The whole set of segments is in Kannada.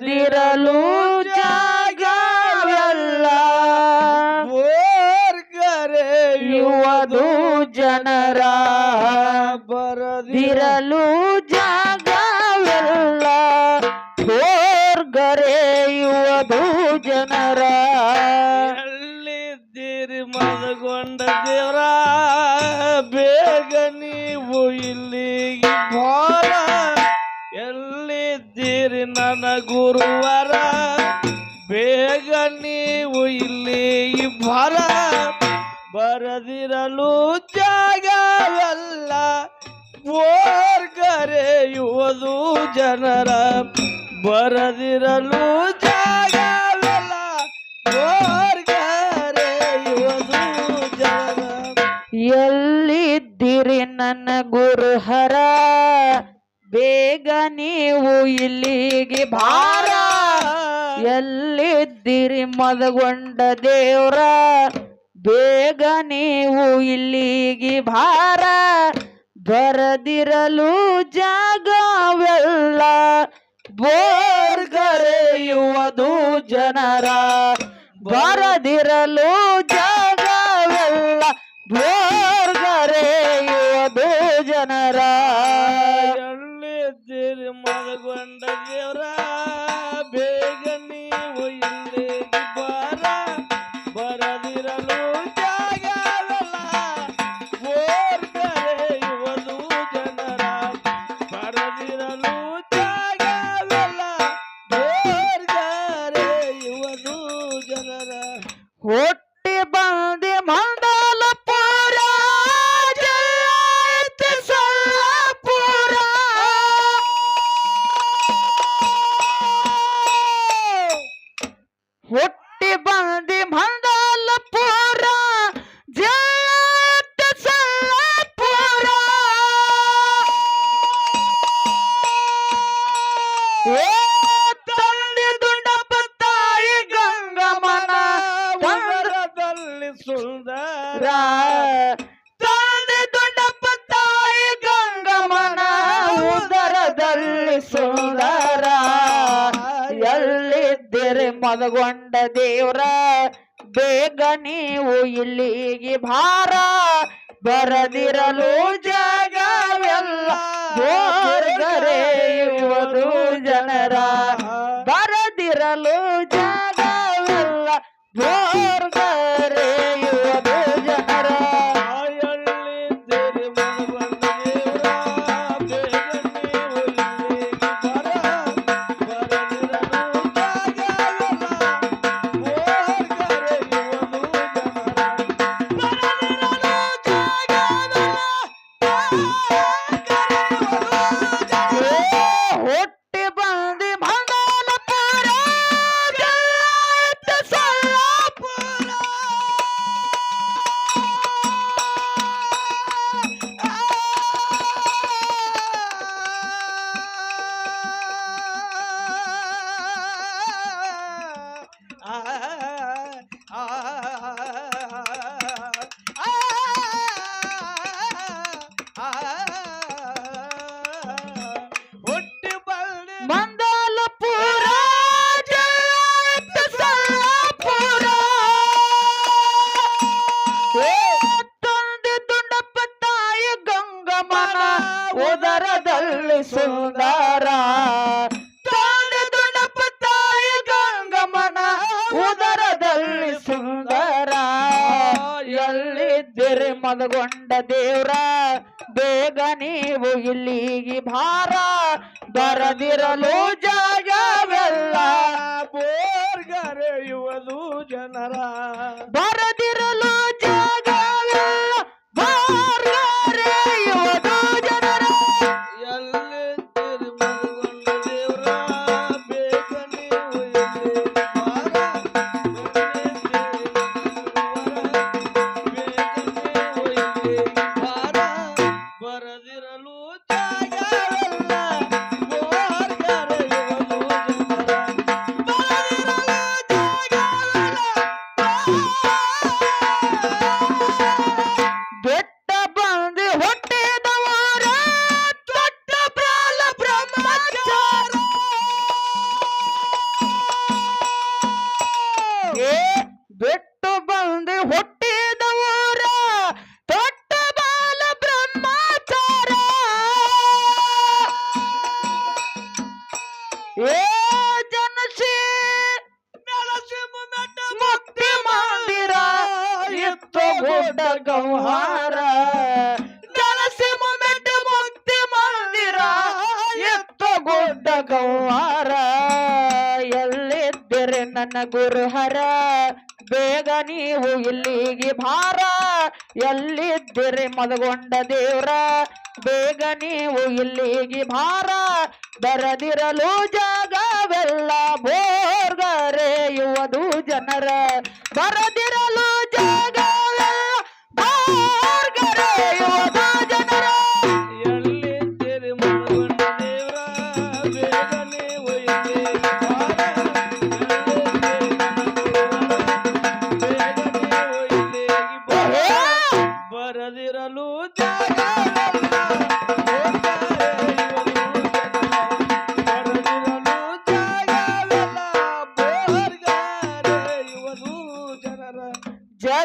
ಬರದಿರಲು ಓರ್ಗರೆ ಯುವದು ಜನರ ದಿರಲು ಜಾಗವೆಲ್ಲ. ಯುವದು ಜನರ ಎಲ್ಲಿದ್ದೀರಿ ಮದಗೊಂಡ ದೇವರ? ಬೇಗ ನೀವು ಇಲ್ಲಿಗೆ ಎಲ್ಲಿದ್ದೀರಿ ನನ್ನ ಗುರುವರ ಬೇಗ ನೀವು ಇಲ್ಲಿ ಇಬ್ಬರ. ಬರದಿರಲು ಜಾಗವಲ್ಲ ಓರ್ಗರೆಯುವುದು ಜನರ. ಬರದಿರಲು ಜಾಗವಲ್ಲ ಓರ್ಗರೆಯುವುದು ಜನರ. ಎಲ್ಲಿದ್ದೀರಿ ನನ್ನ ಗುರುಹರ ಬೇಗ ನೀವು ಇಲ್ಲಿಗೆ ಭಾರ ಎಲ್ಲಿದ್ದೀರಿ ಮದಗೊಂಡ ದೇವ್ರ? ಬೇಗ ನೀವು ಇಲ್ಲಿಗೆ ಭಾರ ಬರದಿರಲು ಜಾಗವೆಲ್ಲ ಬೋರ್ಗರೆಯುವುದು ಜನರ ಬರದಿರಲು ಜಾಗವೆಲ್ಲ ಬೋರ್ಗರೆಯುವುದು ಜನರ ದೇವರ ದೇವ್ರ ಎಲ್ಲಿದ್ದೀರಿ ಮಲಗೊಂಡ ದೇವ್ರ ಬೇಗ ನೀವು ಇಲ್ಲಿಗೆ ಭಾರ ಬರದಿರಲು ಜಾಗವೆಲ್ಲ ಇವರು ಜನರ. ಬರದಿರಲು ಜಾಗವೆಲ್ಲ ಬೋರ್ಗರೆಯುವುದು ಎಲ್ಲಿದ್ದೀರಿ ಮದಗೊಂಡ ದೇವ್ರ ಬೇಗ ನೀವು ಇಲ್ಲಿಗೆ ಭಾರ ಬರದಿರಲು ಜಾಗವೆಲ್ಲ. ಬೋರ್ಗರೆಯುವುದು ಜನರ. ಬರದಿರಲು ಮದಗೊಂಡ ದೇವ್ರ ಬೇಗ ನೀವು ಇಲ್ಲಿಗೆ ಭಾರ ಬರದಿರಲು ಜಾಗವೆಲ್ಲ ಬೋರ್ಗರೆಯುವುದು ಜನರ. ಬರದಿರಲು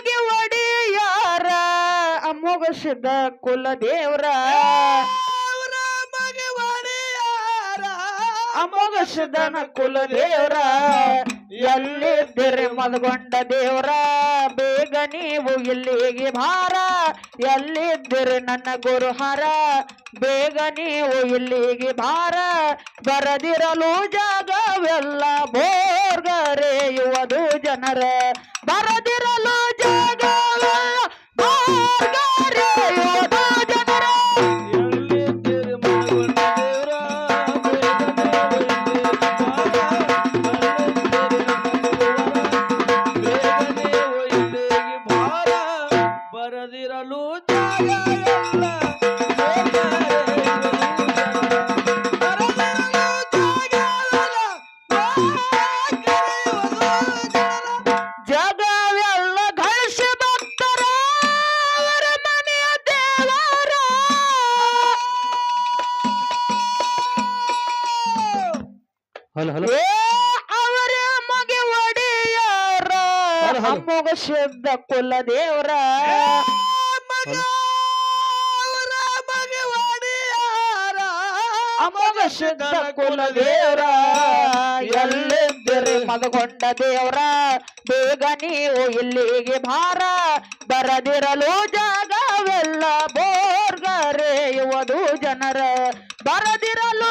ಅವರ ಮಗೆ ಒಡೆಯಾರ ಕುಲ ದೇವ್ರ. ಅವರ ಮಗೆ ಒಡೆಯಾರ. ಅಮೋಘಸಿದನ ಕುಲ ದೇವ್ರ. ಎಲ್ಲಿದ್ದರೆ ಮದಗೊಂಡ ದೇವ್ರ? ಬೇಗ ನೀವು ಇಲ್ಲಿಗೆ ಭಾರ ಎಲ್ಲಿದ್ದರೆ ನನ್ನ ಗುರುಹರ? ಬೇಗ ನೀವು ಇಲ್ಲಿಗೆ ಭಾರ ಬರದಿರಲು ಜಾಗವೆಲ್ಲ ಬೋರ್ಗರೆಯುವುದು ಜನರ. ಬರದಿರಲು ಜಾಗವೆಲ್ಲ ಬೋರ್ಗರೆಯುವುದು ಕುಲ ದೇವರ ಅಮೋಘ ಶುದ್ಧ ಕುಲ ದೇವರ. ಎಲ್ಲಿದ್ದರೆ ಮದಗೊಂಡ ದೇವರ? ಬೇಗ ನೀವು ಇಲ್ಲಿಗೆ ಭಾರ. ಬರದಿರಲು ಜಾಗವೆಲ್ಲ ಬೋರ್ಗರೆಯುವುದು ಜನರ. ಬರದಿರಲು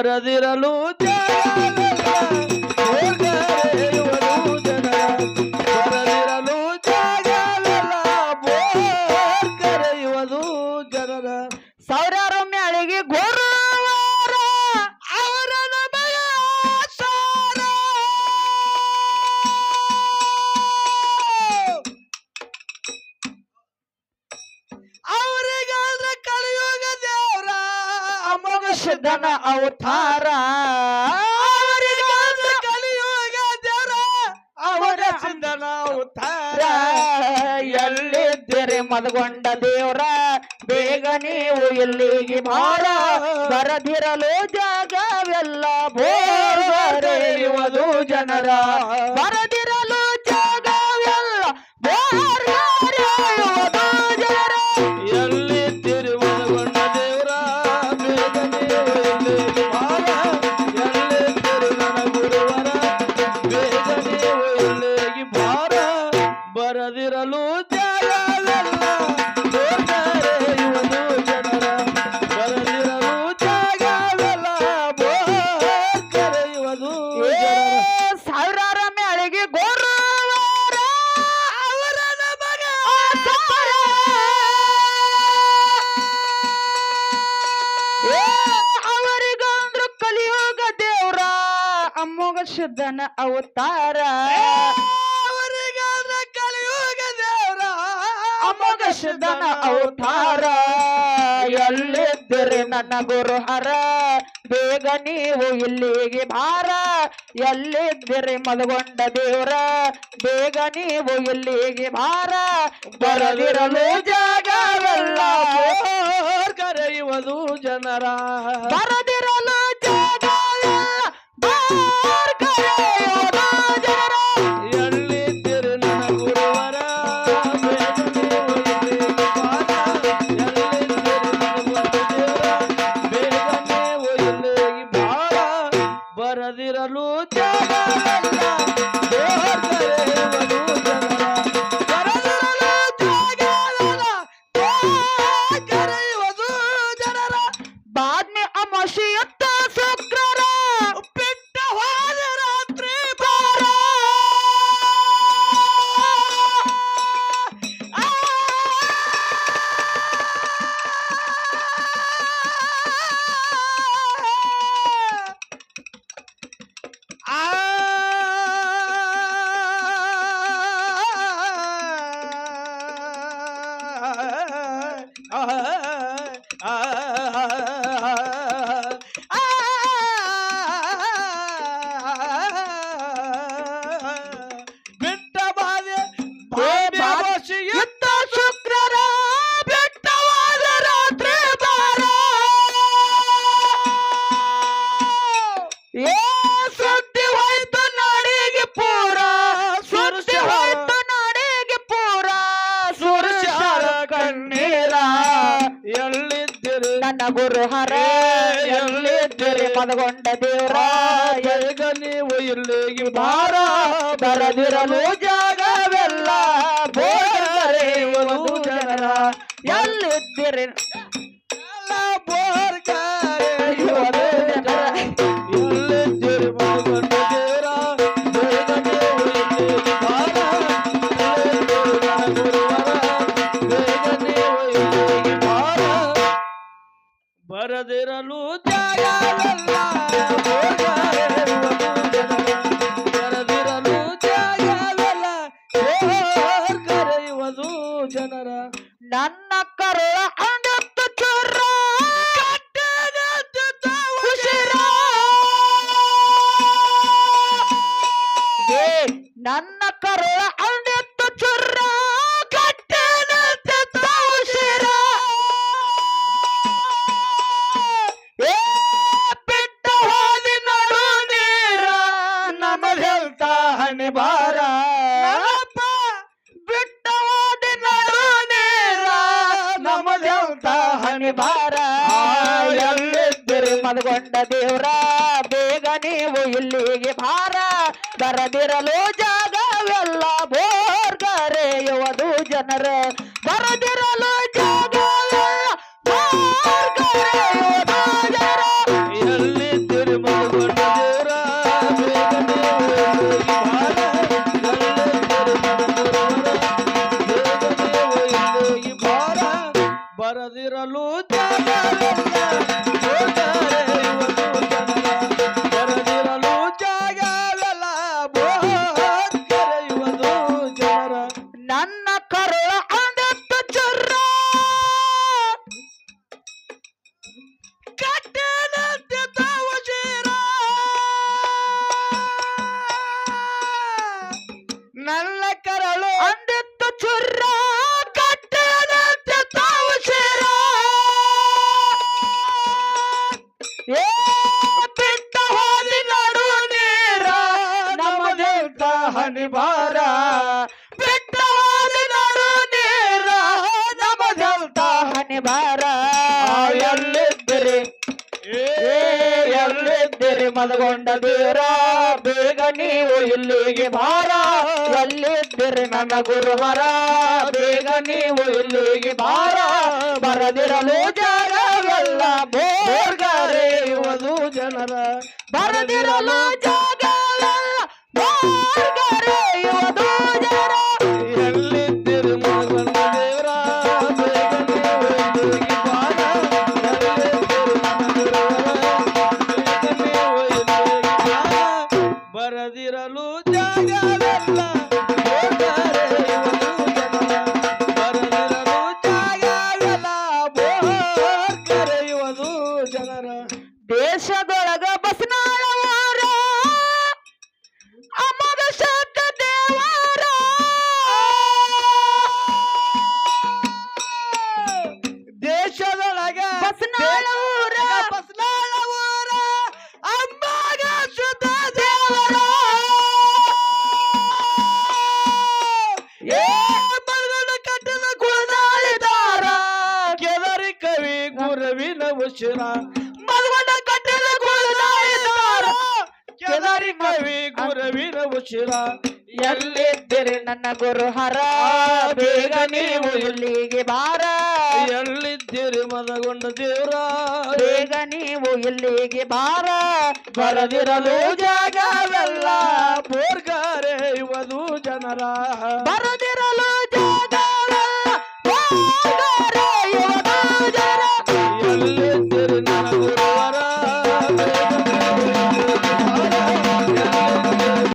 ಬರದಿರಲು ಶುದ್ಧನ ಅವತಾರ. ಕಲಿಯುಗ ಅವರ ಚಂದನ ಅವತಾರ. ಎಲ್ಲಿದ್ದೀರಿ ಮದಗೊಂಡ ದೇವ್ರ? ಬೇಗ ನೀವು ಎಲ್ಲಿಗೆ ಮಾರ. ಬರದಿರಲು ಜಾಗವೆಲ್ಲ ಬೋರ್ಗರೆಯುವುದು ಜನರ. ಬರದಿರಲು ಅಮ್ಮೋಗ ಶುದ್ಧನ ಅವತಾರ. ಅವರಿಗಾದ್ರೆ ಕಲಿಯುಗ ದೇವ್ರ ಮೊಗಸಿದನ ಅವತಾರ. ಎಲ್ಲಿದ್ದರೆ ನನ್ನ ಗುರು ಹರ ಬೇಗ ನೀವು ಇಲ್ಲಿಗೆ ಭಾರ ಎಲ್ಲಿದ್ದರೆ ಮದಗೊಂಡ ದೇವರ? ಬೇಗ ನೀವು ಇಲ್ಲಿಗೆ ಭಾರ ಬರದಿರಲು ಜಾಗವಲ್ಲ. ಕರೆಯುವುದು ಜನರ. ಜಾಗವಲ್ಲ ಬಾರ್ ಕರೆಯೋದು ಬರದಿರಲು ಜಾಗವೆಲ್ಲ ಬೋರೆಯುವುದು ಜನರ ಎಲ್ಲಿದ್ದಿರಿ? ನನ್ನ ಕರುಳ ಅಂಡತ್ತು ನನ್ನ ನಮಗೆಲ್ತ ಹನಿಭಾರ ಎಲ್ಲಿದ್ದಿರಿ ಮದಗೊಂಡ ದೇವ್ರ. ಬೇಗ ನೀವು ಇಲ್ಲಿಗೆ ಭಾರ ಬರದಿರಲು ಜಾಗವೆಲ್ಲ ಬೋರ್ಗರೆಯುವುದು ಜನರ. ಬರದಿರಲು Yeah, yeah, yeah. ಹನಿ ಬಾರ ನೀರ ನಮಗೆಲ್ತ ಹನಿ ಬಾರ ಎಲ್ಲಿದ್ದಿರಿ? ಏ ಎಲ್ಲಿದ್ದಿರಿ ಮದಗೊಂಡ ದೇವ್ರ ಬೇಗ ನೀವು ಇಲ್ಲಿಗೆ ಭಾರ ಎಲ್ಲಿದ್ದಿರಿ ನನ್ನ ಗುರುವರ ಬೇಗ ನೀವು ಇಲ್ಲಿಗೆ ಭಾರ ಬರದಿರಲು ಜಾಗವೆಲ್ಲ ಬೋರ್ಗರೆಯುವುದು ಜನರ. ಬರದಿರಲು ಜಾಗವೆಲ್ಲ ಬೋರ್ಗರೆಯುವುದು ಕವಿ ಗುರುವಿನ ಉಚಿರ ಎಲ್ಲಿದ್ದೀರಿ ನನ್ನ ಗುರು ಹರ ಬೇಗ ನೀವು ಇಲ್ಲಿಗೆ ಬಾರ. ಎಲ್ಲಿದ್ದೀರಿ ಮನಗೊಂಡ ದೇವರ? ಬೇಗ ನೀವು ಇಲ್ಲಿಗೆ ಬಾರ. ಬರದಿರಲು ಜಾಗವೆಲ್ಲ. ಬೋರ್ಗಾರೆ ಇವದು ಜನರ. ಬರದಿ